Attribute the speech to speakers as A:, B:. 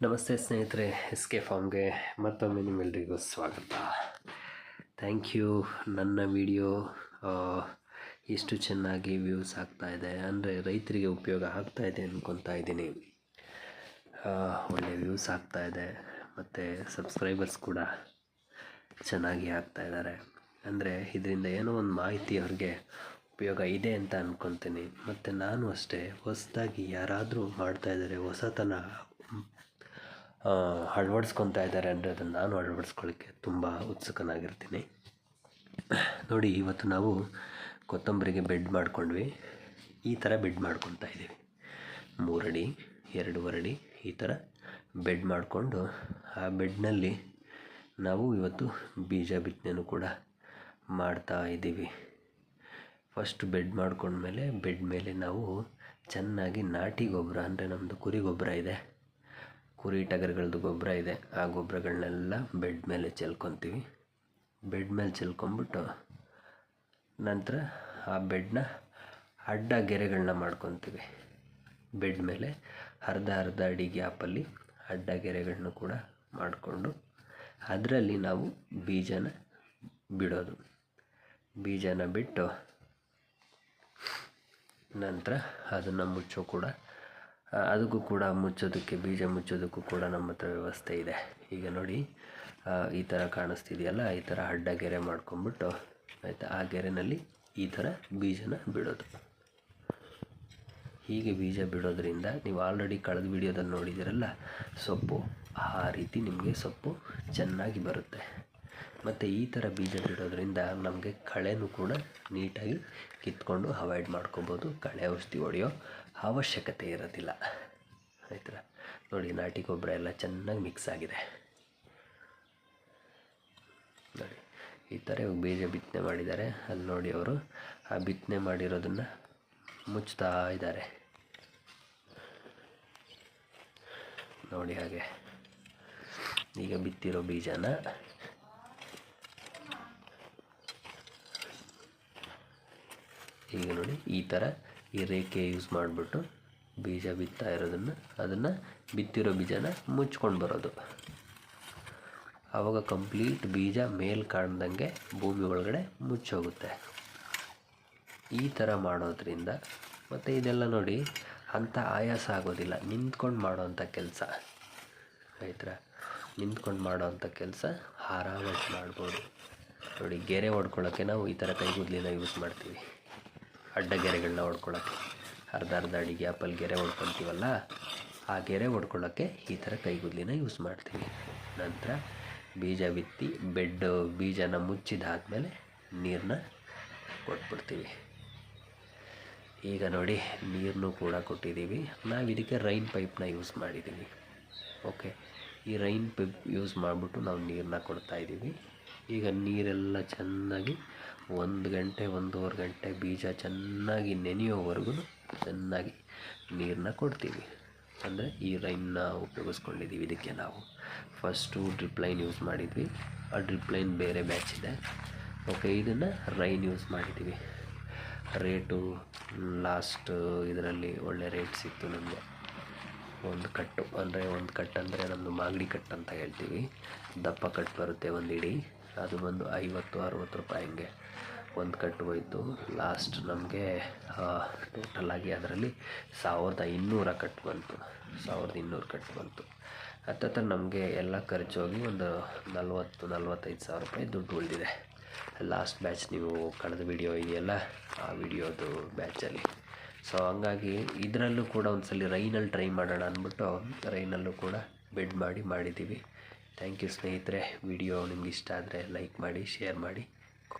A: ನಮಸ್ತೆ ಸ್ನೇಹಿತರೆ S K ಫಾರ್ಮ್ಗೆ ಮತ್ತೊಮ್ಮೆ ನಿಮ್ಮೆಲ್ಲರಿಗೂ ಸ್ವಾಗತ. ಥ್ಯಾಂಕ್ ಯು ನನ್ನ ವಿಡಿಯೋ ಎಷ್ಟು ಚೆನ್ನಾಗಿ ವ್ಯೂಸ್ ಆಗ್ತಾಯಿದೆ ಅಂದರೆ ರೈತರಿಗೆ ಉಪಯೋಗ ಆಗ್ತಾಯಿದೆ ಅಂದ್ಕೊತಾ ಇದ್ದೀನಿ. ಒಳ್ಳೆ ವ್ಯೂಸ್ ಆಗ್ತಾ ಇದೆ. ಮತ್ತು ಸಬ್ಸ್ಕ್ರೈಬರ್ಸ್ ಕೂಡ ಚೆನ್ನಾಗಿ ಆಗ್ತಾ ಇದ್ದಾರೆ. ಅಂದರೆ ಇದರಿಂದ ಏನೋ ಒಂದು ಮಾಹಿತಿ ಅವ್ರಿಗೆ ಉಪಯೋಗ ಇದೆ ಅಂತ ಅಂದ್ಕೊತೀನಿ ಮತ್ತು ನಾನು ಅಷ್ಟೇ ಹೊಸದಾಗಿ ಯಾರಾದರೂ ಮಾಡ್ತಾಯಿದ್ದಾರೆ ಹೊಸತನ ಅಳವಡಿಸ್ಕೊತಾ ಇದ್ದಾರೆ ಅಂದರೆ ಅದನ್ನು ನಾನು ಅಳವಡಿಸ್ಕೊಳ್ಳೋಕ್ಕೆ ತುಂಬ ಉತ್ಸುಕನಾಗಿರ್ತೀನಿ. ನೋಡಿ, ಇವತ್ತು ನಾವು ಕೊತ್ತಂಬರಿಗೆ ಬೆಡ್ ಮಾಡ್ಕೊಂಡ್ವಿ. ಈ ಥರ ಬೆಡ್ ಮಾಡ್ಕೊತಾ ಇದ್ದೀವಿ. ಮೂರಡಿ ಎರಡೂವರಡಿ ಈ ಥರ ಬೆಡ್ ಮಾಡಿಕೊಂಡು ಆ ಬೆಡ್ನಲ್ಲಿ ನಾವು ಇವತ್ತು ಬೀಜ ಬಿತ್ತನೆಯೂ ಕೂಡ ಮಾಡ್ತಾ ಇದ್ದೀವಿ. ಫಸ್ಟ್ ಬೆಡ್ ಮಾಡ್ಕೊಂಡ್ಮೇಲೆ ಬೆಡ್ ಮೇಲೆ ನಾವು ಚೆನ್ನಾಗಿ ನಾಟಿ ಗೊಬ್ಬರ ಅಂದರೆ ನಮ್ಮದು ಕುರಿ ಗೊಬ್ಬರ ಇದೆ. ಕುರಿ ಟಗರುಗಳದ್ದು ಗೊಬ್ಬರ ಇದೆ. ಆ ಗೊಬ್ಬರಗಳನ್ನೆಲ್ಲ ಬೆಡ್ ಮೇಲೆ ಚೆಲ್ಕೊತೀವಿ. ಬೆಡ್ ಮೇಲೆ ಚೆಲ್ಕೊಂಬಿಟ್ಟು ನಂತರ ಆ ಬೆಡ್ನ ಅಡ್ಡ ಗೆರೆಗಳನ್ನ ಮಾಡ್ಕೊತೀವಿ. ಬೆಡ್ ಮೇಲೆ ಅರ್ಧ ಅರ್ಧ ಅಡಿ ಗ್ಯಾಪಲ್ಲಿ ಅಡ್ಡ ಗೆರೆಗಳನ್ನ ಕೂಡ ಮಾಡಿಕೊಂಡು ಅದರಲ್ಲಿ ನಾವು ಬೀಜನ ಬಿಡೋದು. ಬೀಜನ ಬಿಟ್ಟು ನಂತರ ಅದನ್ನು ಮುಚ್ಚೋ ಕೂಡ ಅದಕ್ಕೂ ಕೂಡ ಮುಚ್ಚೋದಕ್ಕೆ, ಬೀಜ ಮುಚ್ಚೋದಕ್ಕೂ ಕೂಡ ನಮ್ಮ ಹತ್ರ ವ್ಯವಸ್ಥೆ ಇದೆ. ಈಗ ನೋಡಿ ಈ ಥರ ಕಾಣಿಸ್ತಿದೆಯಲ್ಲ, ಈ ಥರ ಅಡ್ಡ ಗೆರೆ ಮಾಡ್ಕೊಂಬಿಟ್ಟು ಆಯಿತಾ, ಆ ಗೆರೆನಲ್ಲಿ ಈ ಥರ ಬೀಜನ ಬಿಡೋದು. ಹೀಗೆ ಬೀಜ ಬಿಡೋದ್ರಿಂದ ನೀವು ಆಲ್ರೆಡಿ ಕಳೆದ ವಿಡಿಯೋದಲ್ಲಿ ನೋಡಿದಿರಲ್ಲ, ಸೊಪ್ಪು, ಆ ರೀತಿ ನಿಮಗೆ ಸೊಪ್ಪು ಚೆನ್ನಾಗಿ ಬರುತ್ತೆ. ಮತ್ತು ಈ ಥರ ಬೀಜ ಬಿಡೋದ್ರಿಂದ ನಮಗೆ ಕಳೆನೂ ಕೂಡ ನೀಟಾಗಿ ಕಿತ್ಕೊಂಡು ಅವಾಯ್ಡ್ ಮಾಡ್ಕೊಬೋದು. ಕಳೆ ಔಷಧಿ ಹೊಡೆಯೋ ಅವಶ್ಯಕತೆ ಇರೋದಿಲ್ಲ. ಆಯ್ತಾ ನೋಡಿ, ನಾಟಿ ಗೊಬ್ಬರ ಎಲ್ಲ ಚೆನ್ನಾಗಿ ಮಿಕ್ಸ್ ಆಗಿದೆ. ನೋಡಿ, ಈ ಥರ ಬೀಜ ಬಿತ್ತನೆ ಮಾಡಿದ್ದಾರೆ. ಅಲ್ಲಿ ನೋಡಿ ಅವರು, ಆ ಬಿತ್ತನೆ ಮಾಡಿರೋದನ್ನು ಮುಚ್ತಾ ಇದ್ದಾರೆ. ನೋಡಿ ಹಾಗೆ. ಈಗ ಬಿತ್ತಿರೋ ಬೀಜನ ಈಗ ನೋಡಿ ಈ ಥರ ಈ ರೇಖೆ ಯೂಸ್ ಮಾಡಿಬಿಟ್ಟು ಬೀಜ ಬಿತ್ತಾ ಇರೋದನ್ನು, ಅದನ್ನು ಬಿತ್ತಿರೋ ಬೀಜನ ಮುಚ್ಕೊಂಡು ಬರೋದು. ಆವಾಗ ಕಂಪ್ಲೀಟ್ ಬೀಜ ಮೇಲೆ ಕಾಣ್ದಂಗೆ ಭೂಮಿ ಒಳಗಡೆ ಮುಚ್ಚೋಗುತ್ತೆ ಈ ಥರ ಮಾಡೋದ್ರಿಂದ ಮತ್ತು ಇದೆಲ್ಲ ನೋಡಿ ಅಂಥ ಆಯಾಸ ಆಗೋದಿಲ್ಲ. ನಿಂತ್ಕೊಂಡು ಮಾಡೋವಂಥ ಕೆಲಸ. ರೈತರ, ನಿಂತ್ಕೊಂಡು ಮಾಡೋವಂಥ ಕೆಲಸ ಆರಾಮಾಗಿ ಮಾಡ್ಬೋದು. ನೋಡಿ, ಗೆರೆ ಹೊಡ್ಕೊಳ್ಳೋಕ್ಕೆ ನಾವು ಈ ಥರ ಕೈಗುದ್ಲಿನ ಯೂಸ್ ಮಾಡ್ತೀವಿ. ಅಡ್ಡ ಗೆರೆಗಳನ್ನ ಹೊಡ್ಕೊಳ್ಳೋಕ್ಕೆ ಅರ್ಧ ಅರ್ಧ ಅಡಿ ಗ್ಯಾಪಲ್ಲಿ ಗೆರೆ ಹೊಡ್ಕೊತೀವಲ್ಲ, ಆ ಗೆರೆ ಹೊಡ್ಕೊಳ್ಳೋಕ್ಕೆ ಈ ಥರ ಕೈಗುದ್ಲಿನ ಯೂಸ್ ಮಾಡ್ತೀವಿ. ನಂತರ ಬೀಜ ಬಿತ್ತಿ, ಬೆಡ್ ಬೀಜನ ಮುಚ್ಚಿದಾದಮೇಲೆ ನೀರನ್ನ ಕೊಟ್ಬಿಡ್ತೀವಿ. ಈಗ ನೋಡಿ ನೀರನ್ನು ಕೂಡ ಕೊಟ್ಟಿದ್ದೀವಿ. ನಾವು ಇದಕ್ಕೆ ರೈನ್ ಪೈಪ್ನ ಯೂಸ್ ಮಾಡಿದ್ದೀವಿ. ಓಕೆ ಈ ರೈನ್ ಪೈಪ್ ಯೂಸ್ ಮಾಡಿಬಿಟ್ಟು ನಾವು ನೀರನ್ನ ಕೊಡ್ತಾ ಇದ್ದೀವಿ. ಈಗ ನೀರೆಲ್ಲ ಚೆನ್ನಾಗಿ ಒಂದು ಗಂಟೆ, ಒಂದೂವರೆ ಗಂಟೆ ಬೀಜ ಚೆನ್ನಾಗಿ ನೆನೆಯೋವರೆಗೂ ಚೆನ್ನಾಗಿ ನೀರನ್ನ ಕೊಡ್ತೀವಿ. ಅಂದರೆ ಈ ರೈನ್ನ ಉಪಯೋಗಿಸ್ಕೊಂಡಿದ್ದೀವಿ ಇದಕ್ಕೆ ನಾವು. ಫಸ್ಟು ಡ್ರಿಪ್ ಲೈನ್ ಯೂಸ್ ಮಾಡಿದ್ವಿ. ಆ ಡ್ರಿಪ್ ಲೈನ್ ಬೇರೆ ಬ್ಯಾಚ್ ಇದೆ. ಓಕೆ ಇದನ್ನು ರೈನ್ ಯೂಸ್ ಮಾಡಿದ್ದೀವಿ. ರೇಟು ಲಾಸ್ಟ್ ಇದರಲ್ಲಿ ಒಳ್ಳೆ ರೇಟ್ ಸಿಕ್ತು ನಮಗೆ. ಒಂದು ಕಟ್ಟು ಅಂದರೆ ಒಂದು ಕಟ್ ಅಂದರೆ ನಮ್ಮದು ಮಾಗಡಿ ಕಟ್ ಅಂತ ಹೇಳ್ತೀವಿ. ದಪ್ಪ ಕಟ್ಟು ಬರುತ್ತೆ ಒಂದು ಇಡೀ ಅದು ಬಂದು ಐವತ್ತು, ಅರುವತ್ತು ರೂಪಾಯಿ ಹಂಗೆ ಒಂದು ಕಟ್ಟು ಹೋಯಿತು. ಲಾಸ್ಟ್ ನಮಗೆ ಟೋಟಲಾಗಿ ಅದರಲ್ಲಿ ಸಾವಿರದ ಇನ್ನೂರ ಕಟ್ ಬಂತು. ಸಾವಿರದ ಇನ್ನೂರು ಕಟ್ ಬಂತು. ಹತ್ತತ್ರ ನಮಗೆ ಎಲ್ಲ ಖರ್ಚು ಹೋಗಿ ಒಂದು ನಲ್ವತ್ತು, ನಲ್ವತ್ತೈದು ಸಾವಿರ ರೂಪಾಯಿ ದುಡ್ಡು ಉಳಿದಿದೆ. ಲಾಸ್ಟ್ ಬ್ಯಾಚ್ ನೀವು ಕಳೆದ ವಿಡಿಯೋ ಇದೆಯಲ್ಲ, ಆ ವಿಡಿಯೋದು ಬ್ಯಾಚಲ್ಲಿ ಸೊ ಹಂಗಾಗಿ ಇದರಲ್ಲೂ ಕೂಡ ಒಂದ್ಸಲಿ ರೈನಲ್ಲಿ ಟ್ರೈ ಮಾಡೋಣ ಅಂದ್ಬಿಟ್ಟು ರೈನಲ್ಲೂ ಕೂಡ ಬೆಡ್ ಮಾಡಿ ಮಾಡಿದ್ದೀವಿ. ಥ್ಯಾಂಕ್ ಯು ಸ್ನೇಹಿತರೆ. ವಿಡಿಯೋ ನಿಮ್ಗೆ ಇಷ್ಟ ಆದರೆ ಲೈಕ್ ಮಾಡಿ ಶೇರ್ ಮಾಡಿ.